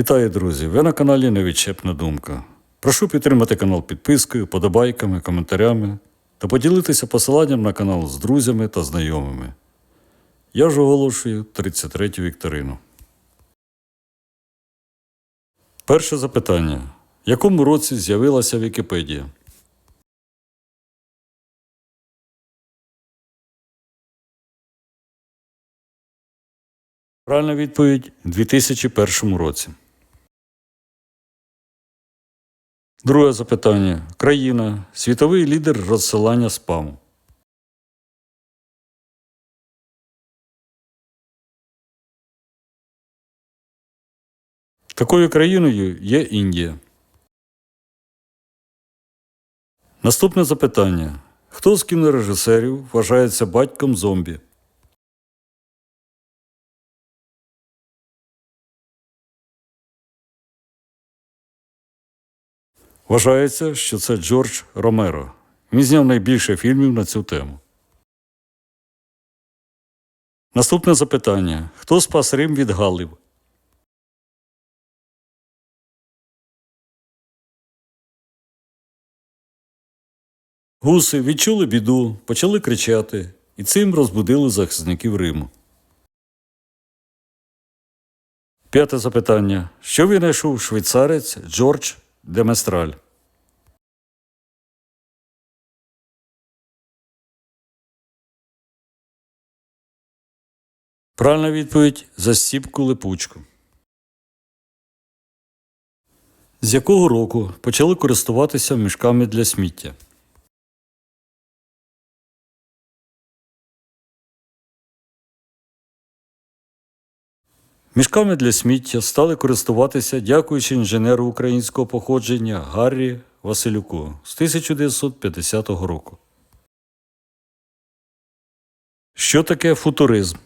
Вітаю, друзі! Ви на каналі Невідчепна думка. Прошу підтримати канал підпискою, подобайками, коментарями та поділитися посиланням на канал з друзями та знайомими. Я ж оголошую 33-ю вікторину. Перше запитання. В якому році з'явилася Вікіпедія? Правильна відповідь у 2001 році. Друге запитання. Країна. Світовий лідер розсилання спаму. Такою країною є Індія. Наступне запитання. Хто з кінорежисерів вважається батьком зомбі? Вважається, що це Джордж Ромеро. Він зняв найбільше фільмів на цю тему. Наступне запитання. Хто спас Рим від Галлів? Гуси відчули біду, почали кричати і цим розбудили захисників Риму. П'яте запитання. Що винайшов швейцарець Джордж Деместраль? Правильна відповідь за сіпку липучку. З якого року почали користуватися мішками для сміття? Мішками для сміття стали користуватися дякуючи інженеру українського походження Гаррі Василюку з 1950 року. Що таке футуризм?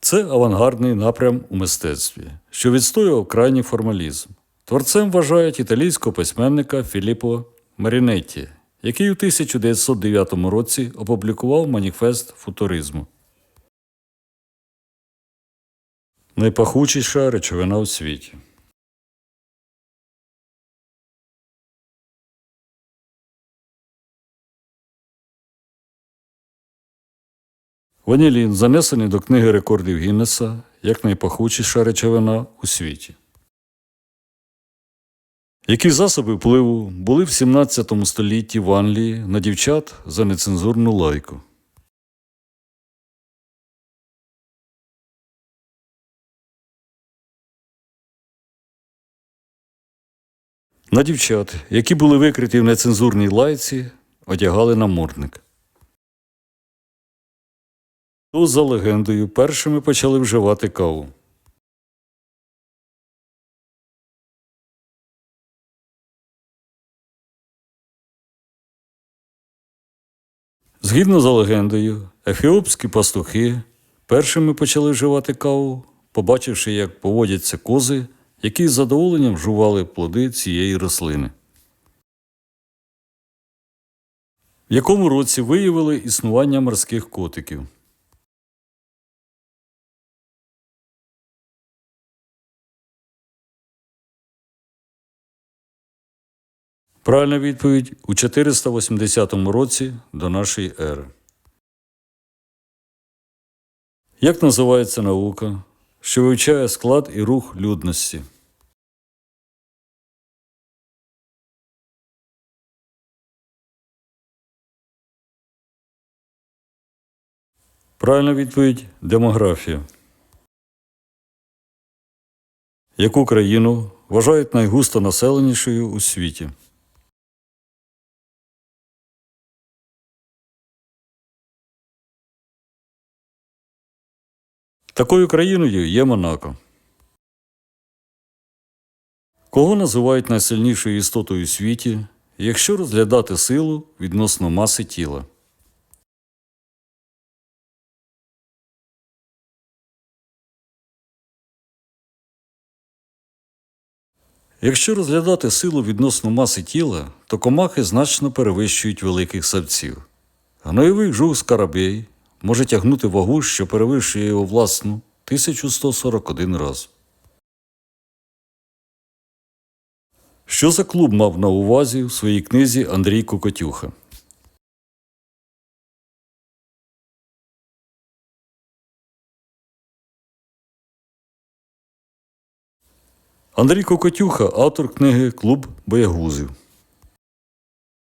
Це авангардний напрям у мистецтві, що відстоював крайній формалізм. Творцем вважають італійського письменника Філіппо Марінетті, який у 1909 році опублікував маніфест футуризму. Найпахучіша речовина у світі. Ванілін занесений до книги рекордів Гіннеса як найпахучіша речовина у світі. Які засоби впливу були в 17 столітті в Англії на дівчат за нецензурну лайку? На дівчат, які були викриті в нецензурній лайці, одягали намордник. То за легендою першими почали вживати каву. Згідно за легендою, ефіопські пастухи першими почали вживати каву, побачивши, як поводяться кози, які з задоволенням жували плоди цієї рослини. В якому році виявили існування морських котиків? Правильна відповідь у 480 році до нашої ери. Як називається наука, що вивчає склад і рух людності? Правильна відповідь демографія. Яку країну вважають найгусто населенішою у світі? Такою країною є Монако. Кого називають найсильнішою істотою у світі, якщо розглядати силу відносно маси тіла? Якщо розглядати силу відносно маси тіла, то комахи значно перевищують великих савців. Гнойовий жук скарабей може тягнути вагу, що перевищує його власну 1141 раз. Що за клуб мав на увазі в своїй книзі Андрій Кокотюха? Андрій Кокотюха, автор книги Клуб боягузів.